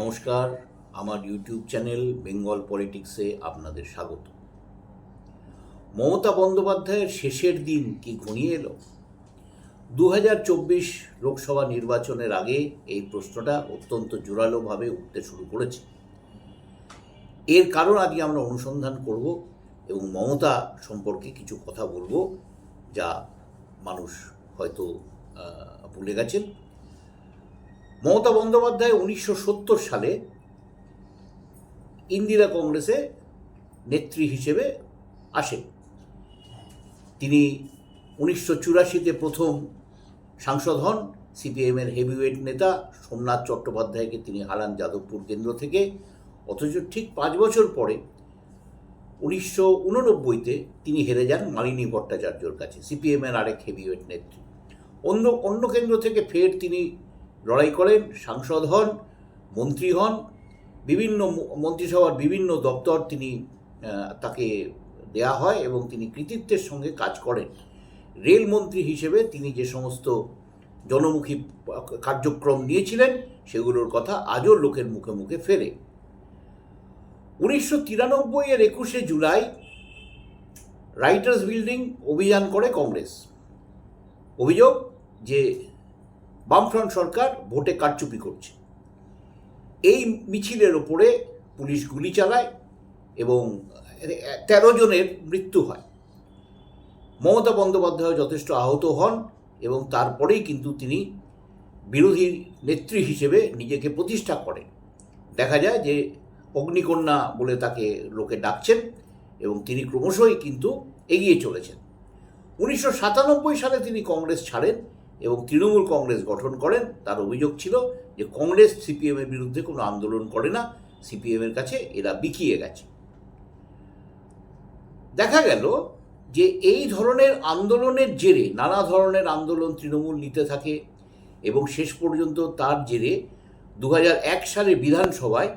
নমস্কার, আমার YouTube channel Bengal পলিটিক্সে আপনাদের স্বাগত। মমতা বন্দ্যোপাধ্যায়ের শেষের দিন কি ঘনিয়ে এলো? দু লোকসভা নির্বাচনের আগে এই প্রশ্নটা অত্যন্ত জোরালোভাবে উঠতে শুরু করেছে। এর কারণ আজকে আমরা অনুসন্ধান করব এবং মমতা সম্পর্কে কিছু কথা বলব যা মানুষ হয়তো ভুলে গেছেন। মমতা বন্দ্যোপাধ্যায় উনিশশো সত্তর সালে ইন্দিরা কংগ্রেসে নেত্রী হিসেবে আসেন। তিনি উনিশশো চুরাশিতে প্রথম সাংসদ হন, সিপিএমের হেভিওয়েট নেতা সোমনাথ চট্টোপাধ্যায়কে তিনি হারান যাদবপুর কেন্দ্র থেকে। অথচ ঠিক পাঁচ বছর পরে উনিশশো উননব্বইতে তিনি হেরে যান মালিনী ভট্টাচার্যর কাছে, সিপিএমের আরেক হেভিওয়েট নেত্রী। অন্য অন্য কেন্দ্র থেকে ফের তিনি লড়াই করেন, সাংসদ হন, মন্ত্রী হন, বিভিন্ন মন্ত্রিসভার বিভিন্ন দপ্তর তিনি তাকে দেয়া হয় এবং তিনি কৃতিত্বের সঙ্গে কাজ করেন। রেলমন্ত্রী হিসেবে তিনি যে সমস্ত জনমুখী কার্যক্রম নিয়েছিলেন, সেগুলোর কথা আজও লোকের মুখে মুখে ফেরে উনিশশো তিরানব্বই এর একুশে জুলাই রাইটার্স বিল্ডিং অভিযান করে কংগ্রেস। অভিযোগ যে বামফ্রন্ট সরকার ভোটে কারচুপি করছে। এই মিছিলের ওপরে পুলিশ গুলি চালায় এবং তেরো জনের মৃত্যু হয়। মমতা বন্দ্যোপাধ্যায় যথেষ্ট আহত হন এবং তারপরেই কিন্তু তিনি বিরোধী নেত্রী হিসেবে নিজেকে প্রতিষ্ঠা করেন। দেখা যায় যে অগ্নিকন্যা বলে তাকে লোকে ডাকছেন এবং তিনি ক্রমশই কিন্তু এগিয়ে চলেছেন। উনিশশো সাতানব্বই সালে তিনি কংগ্রেস ছাড়েন এবং তৃণমূল কংগ্রেস গঠন করেন, তার অভিযোগ ছিল যে কংগ্রেস সিপিএমের বিরুদ্ধে কোনো আন্দোলন করে না, সিপিএমের কাছে এরা বিকিয়ে গেছে। দেখা গেল যে এই ধরনের আন্দোলনের জেরে, নানা ধরনের আন্দোলন তৃণমূল নিতে থাকে এবং শেষ পর্যন্ত তার জেরে দু এক সালে বিধানসভায়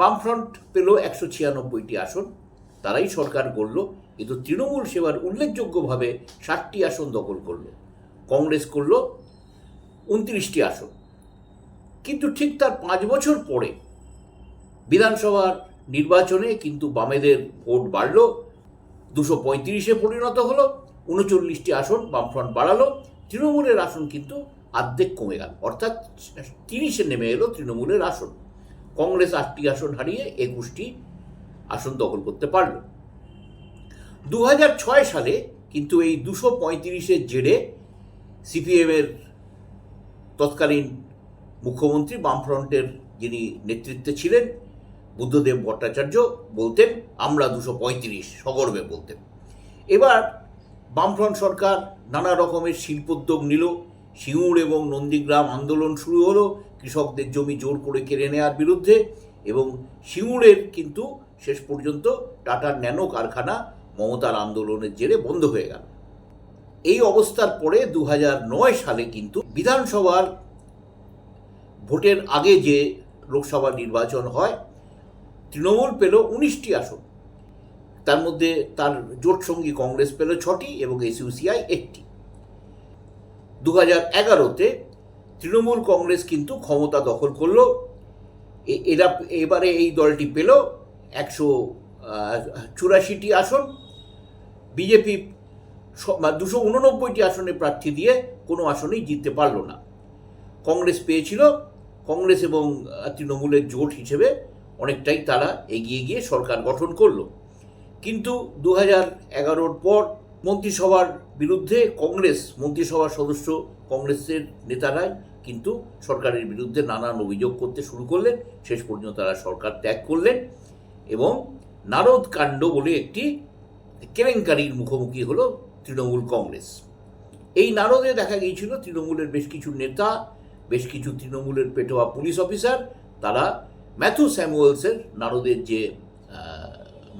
বামফ্রন্ট পেল একশো ছিয়ানব্বইটি আসন, তারাই সরকার গড়ল, কিন্তু তৃণমূল সেবার উল্লেখযোগ্যভাবে ষাটটি আসন দখল করল। কংগ্রেস করল উনত্রিশটি আসন। কিন্তু ঠিক তার পাঁচ বছর পরে বিধানসভার নির্বাচনে কিন্তু বামেদের ভোট বাড়ল, দুশো পঁয়ত্রিশে পরিণত হলো, উনচল্লিশটি আসন বামফ্রন্ট বাড়ালো, তৃণমূলের আসন কিন্তু আর্ধেক কমে গেল, অর্থাৎ তিরিশে নেমে এলো তৃণমূলের আসন। কংগ্রেস আটটি আসন হারিয়ে একুশটি আসন দখল করতে পারল। দু সালে কিন্তু এই দুশো পঁয়ত্রিশের জেরে সিপিএমের তৎকালীন মুখ্যমন্ত্রী বামফ্রন্টের যিনি নেতৃত্বে ছিলেন, বুদ্ধদেব ভট্টাচার্য বলতেন, আমরা দুশো পঁয়ত্রিশ সগর্বে বলতেন। এবার বামফ্রন্ট সরকার নানা রকমের শিল্পোদ্যোগ নিল সিঙ্গুর এবং নন্দীগ্রাম আন্দোলন শুরু হলো, কৃষকদের জমি জোর করে কেড়ে নেওয়ার বিরুদ্ধে, এবং সিঙ্গুরের কিন্তু শেষ পর্যন্ত টাটার ন্যানো কারখানা মমতার আন্দোলনের জেরে বন্ধ হয়ে গেল। এই অবস্থার পরে দু সালে কিন্তু বিধানসভার ভোটের আগে যে লোকসভা নির্বাচন হয়, তৃণমূল পেল উনিশটি আসন। তার মধ্যে তার জোট সঙ্গী কংগ্রেস পেল ছটি এবং এসইউসিআই একটি। দু হাজার এগারোতে তৃণমূল কংগ্রেস কিন্তু ক্ষমতা দখল করল। এরা, এবারে এই দলটি পেল একশো চুরাশিটি আসন। বিজেপি দুশো উননব্বইটি আসনে প্রার্থী দিয়ে কোনো আসনেই জিততে পারল না। কংগ্রেস পেয়েছিল, কংগ্রেস এবং তৃণমূলের জোট হিসেবে অনেকটাই তারা এগিয়ে গিয়ে সরকার গঠন করল। কিন্তু দু হাজার এগারোর পর মন্ত্রিসভার বিরুদ্ধে কংগ্রেস, মন্ত্রিসভার সদস্য কংগ্রেসের নেতারাই কিন্তু সরকারের বিরুদ্ধে নানান অভিযোগ করতে শুরু করলেন। শেষ পর্যন্ত তারা সরকার ত্যাগ করলেন এবং নারদ কাণ্ড বলে একটি কেলেঙ্কারির মুখোমুখি হলো তৃণমূল কংগ্রেস। এই নারদে দেখা গিয়েছিল তৃণমূলের বেশ কিছু নেতা, বেশ কিছু তৃণমূলের পেটোয়া পুলিশ অফিসার। তারা ম্যাথু স্যামুয়েলসের নারদের যে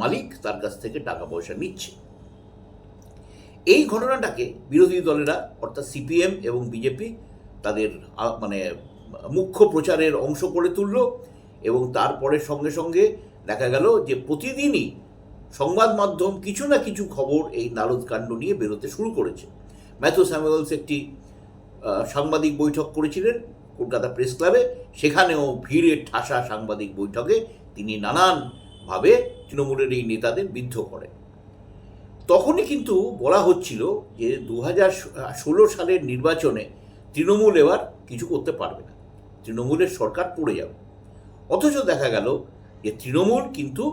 মালিক, তার কাছ থেকে টাকা পয়সা নিচ্ছে। এই ঘটনাটাকে বিরোধী দলেরা, অর্থাৎ সিপিএম এবং বিজেপি, তাদের মানে মুখ্য প্রচারের অংশ করে তুলল এবং তারপরে সঙ্গে সঙ্গে দেখা গেল যে প্রতিদিনই সংবাদ মাধ্যম কিছু না কিছু খবর এই নারদ কাণ্ড নিয়ে বেরোতে শুরু করেছে। ম্যাথু স্যামুয়েলস একটি সাংবাদিক বৈঠক করেছিলেন কলকাতা প্রেস ক্লাবে। সেখানেও ভিড়ের ঠাসা সাংবাদিক বৈঠকে তিনি নানানভাবে তৃণমূলের এই নেতাদের বিদ্ধ করেন। তখনই কিন্তু বলা হচ্ছিল যে দু ষোলো সালের নির্বাচনে তৃণমূল এবার কিছু করতে পারবে না। তৃণমূলের সরকার পড়ে যাবে। অথচ দেখা গেল যে তৃণমূল কিন্তু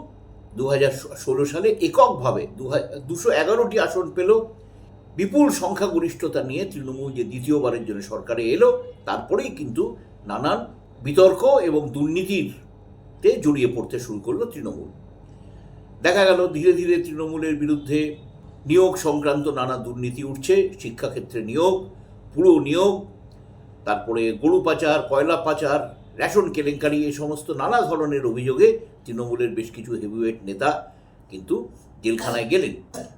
দু ষোলো সালে এককভাবে দু হাজার দুশো এগারোটি আসন পেল। বিপুল সংখ্যাগরিষ্ঠতা নিয়ে তৃণমূল যে দ্বিতীয়বারের জন্য সরকারে এলো, তারপরেই কিন্তু নানান বিতর্ক এবং দুর্নীতির তে জড়িয়ে পড়তে শুরু করল তৃণমূল। দেখা গেল, ধীরে ধীরে তৃণমূলের বিরুদ্ধে নিয়োগ সংক্রান্ত নানা দুর্নীতি উঠছে, শিক্ষাক্ষেত্রে নিয়োগ, পুরো নিয়োগ, তারপরে গরু পাচার, কয়লা পাচার রেশন কেলেঙ্কারি, এই সমস্ত নানা ধরনের অভিযোগে তৃণমূলের বেশ কিছু হেভিওয়েট নেতা কিন্তু জেলখানায় গেলেন।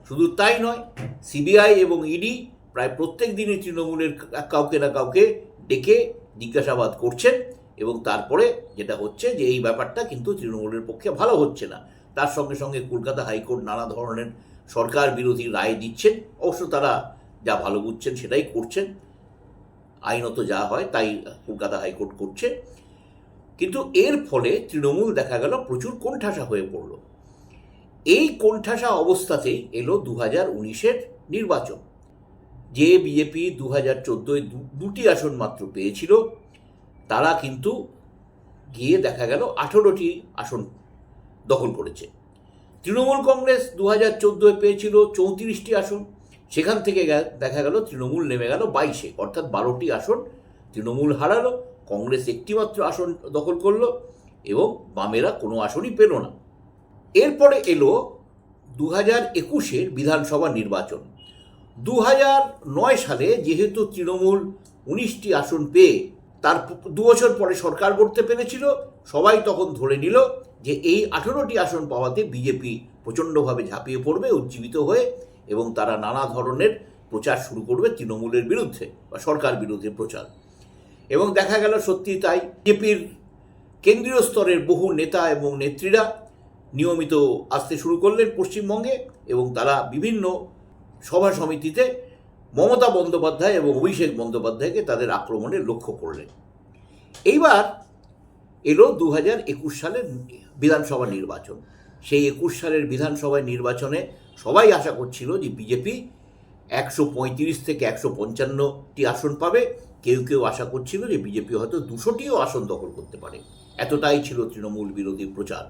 শুধু তাই নয় সিবিআই এবং ইডি প্রায় প্রত্যেক দিনই তৃণমূলের কাউকে না কাউকে ডেকে জিজ্ঞাসাবাদ করছেন এবং তারপরে যেটা হচ্ছে যে এই ব্যাপারটা কিন্তু তৃণমূলের পক্ষে ভালো হচ্ছে না। তার সঙ্গে সঙ্গে কলকাতা হাইকোর্ট নানা ধরনের সরকার বিরোধী রায় দিচ্ছেন। অবশ্য তারা যা ভালো বুঝছেন সেটাই করছেন। আইনত যা হয় তাই কলকাতা হাইকোর্ট করছে। কিন্তু এর ফলে তৃণমূল দেখা গেল প্রচুর কোণঠাসা হয়ে পড়ল। এই কোণঠাসা অবস্থাতেই এলো দু হাজার উনিশের নির্বাচন। যে বিজেপি দু হাজার চোদ্দোয় দুটি আসন মাত্র পেয়েছিল, তারা কিন্তু গিয়ে দেখা গেল আঠেরোটি আসন দখল করেছে। তৃণমূল কংগ্রেস দু হাজার চোদ্দোয় পেয়েছিল চৌত্রিশটি আসন, সেখান থেকে দেখা গেল তৃণমূল নেমে গেল বাইশে, অর্থাৎ বারোটি আসন তৃণমূল হারালো। কংগ্রেস একটিমাত্র আসন দখল করল এবং বামেরা কোনো আসনই পেল না। এরপরে এলো দু হাজার একুশের বিধানসভা নির্বাচন। দু হাজার নয় সালে যেহেতু তৃণমূল উনিশটি আসন পেয়ে তার দু বছর পরে সরকার গড়তে পেরেছিল, সবাই তখন ধরে নিল যে এই আঠেরোটি আসন পাওয়াতে বিজেপি প্রচণ্ডভাবে ঝাঁপিয়ে পড়বে, উজ্জীবিত হয়ে এবং তারা নানা ধরনের প্রচার শুরু করবে তৃণমূলের বিরুদ্ধে বা সরকার বিরুদ্ধে প্রচার। এবং দেখা গেল সত্যি তাই। বিজেপির কেন্দ্রীয় স্তরের বহু নেতা এবং নেত্রীরা নিয়মিত আসতে শুরু করলেন পশ্চিমবঙ্গে এবং তারা বিভিন্ন সভা সমিতিতে মমতা বন্দ্যোপাধ্যায় এবং অভিষেক বন্দ্যোপাধ্যায়কে তাদের আক্রমণে লক্ষ্য করলেন। এইবার এলো দু হাজার একুশ সালের বিধানসভা নির্বাচন। সেই একুশ সালের বিধানসভায় নির্বাচনে সবাই আশা করছিল যে বিজেপি একশো পঁয়ত্রিশ থেকে একশো পঞ্চান্নটি আসন পাবে। কেউ কেউ আশা করছিল যে বিজেপি হয়তো দুশোটিও আসন দখল করতে পারে। এতটাই ছিল তৃণমূল বিরোধী প্রচার।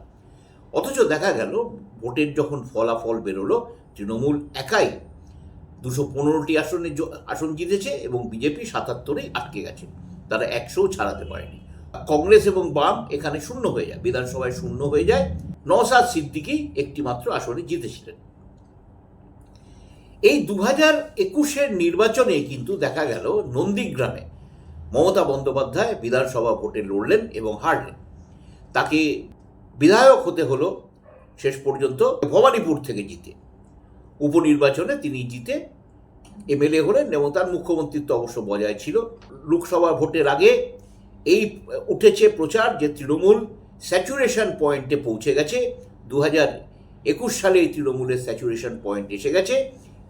অথচ দেখা গেল, ভোটের যখন ফলাফল বেরোলো, তৃণমূল একাই দুশো পনেরোটি আসনে আসন জিতেছে এবং বিজেপি সাতাত্তরেই আটকে গেছে। তারা একশোও ছাড়াতে পারেনি। কংগ্রেস এবং বাম এখানে শূন্য হয়ে যায়। বিধানসভায় শূন্য হয়ে যায়। নওসাদ সিদ্দিকি একটি মাত্র আসনে জিতেছিলেন। এই দু হাজার একুশের নির্বাচনে কিন্তু দেখা গেল নন্দীগ্রামে মমতা বন্দ্যোপাধ্যায় বিধানসভা ভোটে লড়লেন এবং হারলেন। তাকে বিধায়ক হতে হলো শেষ পর্যন্ত ভবানীপুর থেকে জিতে। উপনির্বাচনে তিনি জিতে এমএলএ হলেন এবং তার মুখ্যমন্ত্রিত্ব অবশ্য বজায় ছিল। লোকসভা ভোটের আগে এই উঠেছে প্রচার যে তৃণমূল স্যাচুরেশন পয়েন্টে পৌঁছে গেছে। দু হাজার একুশ সালে এই তৃণমূলের স্যাচুরেশন পয়েন্ট এসে গেছে।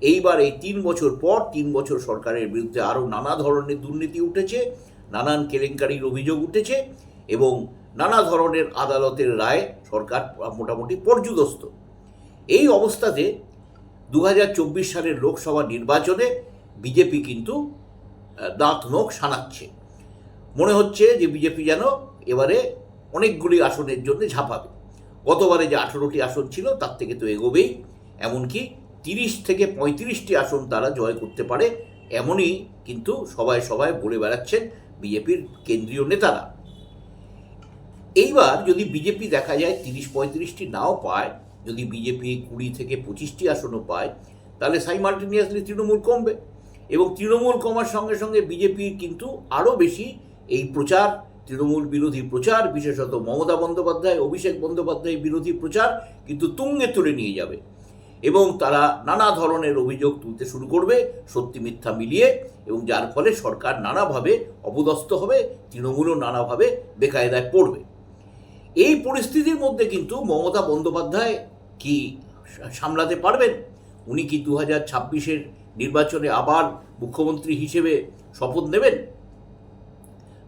এইবার এই তিন বছর পর তিন বছর সরকারের বিরুদ্ধে আরও নানা ধরনের দুর্নীতি উঠেছে, নানান কেলেঙ্কারির অভিযোগ উঠেছে এবং নানা ধরনের আদালতের রায় সরকার মোটামুটি পর্যুদস্ত। এই অবস্থাতে দু হাজার চব্বিশ সালের লোকসভা নির্বাচনে বিজেপি কিন্তু দাঁত নখ সানাচ্ছে। মনে হচ্ছে যে বিজেপি যেন এবারে অনেকগুলি আসনের জন্য ঝাঁপাবে। গতবারে যে আঠেরোটি আসন ছিল তার থেকে তো এগোবেই, এমনকি তিরিশ থেকে পঁয়ত্রিশটি আসন তারা জয় করতে পারে, এমনই কিন্তু সবাই সবাই বলে বেড়াচ্ছেন বিজেপির কেন্দ্রীয় নেতারা। এইবার যদি বিজেপি দেখা যায় তিরিশ পঁয়ত্রিশটি নাও পায়, যদি বিজেপি কুড়ি থেকে পঁচিশটি আসনও পায়, তাহলে সাইমাল্টেনিয়াসলি তৃণমূল কমবে এবং তৃণমূল কমার সঙ্গে সঙ্গে বিজেপির কিন্তু আরও বেশি এই প্রচার, তৃণমূল বিরোধী প্রচার, বিশেষত মমতা বন্দ্যোপাধ্যায়, অভিষেক বন্দ্যোপাধ্যায় বিরোধী প্রচার কিন্তু তুঙ্গে তুলে নিয়ে যাবে। এবং তারা নানা ধরনের অভিযোগ তুলতে শুরু করবে, সত্যি মিথ্যা মিলিয়ে এবং যার ফলে সরকার নানাভাবে অপদস্থ হবে, তৃণমূলও নানাভাবে বেকায়দায় পড়বে। এই পরিস্থিতির মধ্যে কিন্তু মমতা বন্দ্যোপাধ্যায় কি সামলাতে পারবেন? উনি কি দু হাজার ছাব্বিশের নির্বাচনে আবার মুখ্যমন্ত্রী হিসেবে শপথ নেবেন?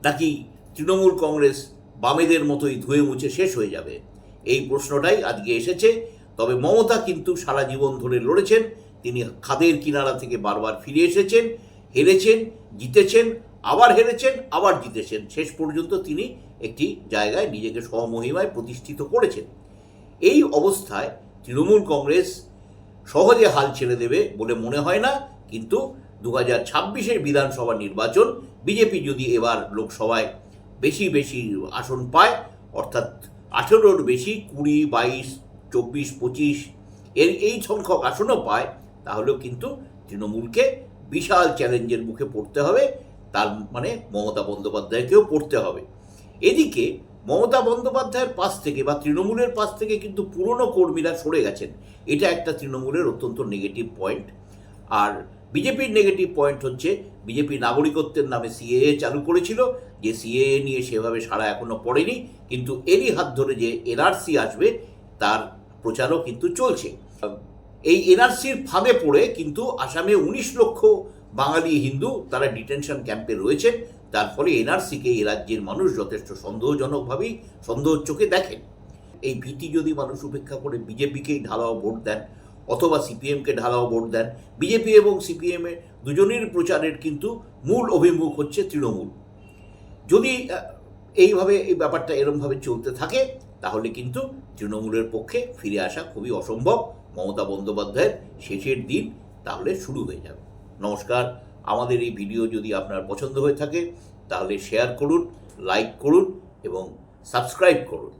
নাকি তৃণমূল কংগ্রেস বামেদের মতোই ধুয়ে মুছে শেষ হয়ে যাবে? এই প্রশ্নটাই আজকে এসেছে। তবে মমতা কিন্তু সারা জীবন ধরে লড়েছেন। তিনি খাদের কিনারা থেকে বারবার ফিরে এসেছেন, হেরেছেন, জিতেছেন, আবার হেরেছেন, আবার জিতেছেন। শেষ পর্যন্ত তিনি একটি জায়গায় নিজেকে স্বমহিমায় প্রতিষ্ঠিত করেছেন। এই অবস্থায় তৃণমূল কংগ্রেস সহজে হাল ছেড়ে দেবে বলে মনে হয় না, কিন্তু দু হাজার ছাব্বিশের বিধানসভা নির্বাচন বিজেপি যদি এবার লোকসভায় বেশি বেশি আসন পায়, অর্থাৎ আঠেরোর বেশি কুড়ি, বাইশ চব্বিশ, পঁচিশ, এর এই সংখ্যক আসনও পায়, তাহলেও কিন্তু তৃণমূলকে বিশাল চ্যালেঞ্জের মুখে পড়তে হবে, তার মানে মমতা বন্দ্যোপাধ্যায়কেও পড়তে হবে। এদিকে মমতা বন্দ্যোপাধ্যায়ের পাশ থেকে বা তৃণমূলের পাশ থেকে কিন্তু পুরনো কর্মীরা সরে গেছেন, এটা একটা তৃণমূলের অত্যন্ত নেগেটিভ পয়েন্ট আর বিজেপির নেগেটিভ পয়েন্ট হচ্ছে, বিজেপি নাগরিকত্বের নামে সিএএ চালু করেছিল, যে সিএএ নিয়ে সেভাবে সারা এখনও পড়েনি, কিন্তু এরই হাত ধরে যে এনআরসি আসবে, তার প্রচারও কিন্তু চলছে। এই এনআরসির ফাঁদে পড়ে কিন্তু আসামে উনিশ লক্ষ বাঙালি হিন্দু তারা ডিটেনশন ক্যাম্পে রয়েছেন তার ফলে এনআরসিকে এই রাজ্যের মানুষ যথেষ্ট সন্দেহজনকভাবেই সন্দেহ চোখে দেখেন। এই ভীতি যদি মানুষ উপেক্ষা করে, বিজেপিকেই ঢালাও ভোট দেন অথবা সিপিএমকে ঢালাও ভোট দেন, বিজেপি এবং সিপিএমের দুজনের প্রচারের কিন্তু মূল অভিমুখ হচ্ছে তৃণমূল। যদি এইভাবে এই ব্যাপারটা এরমভাবে চলতে থাকে তাহলে কিন্তু তৃণমূলের পক্ষে ফিরে আসা খুবই অসম্ভব। মমতা বন্দ্যোপাধ্যায়ের শেষের দিন তাহলে শুরু হয়ে যাবে। নমস্কার। আমাদের এই ভিডিও যদি আপনার পছন্দ হয়ে থাকে, তাহলে শেয়ার করুন লাইক করুন এবং সাবস্ক্রাইব করুন।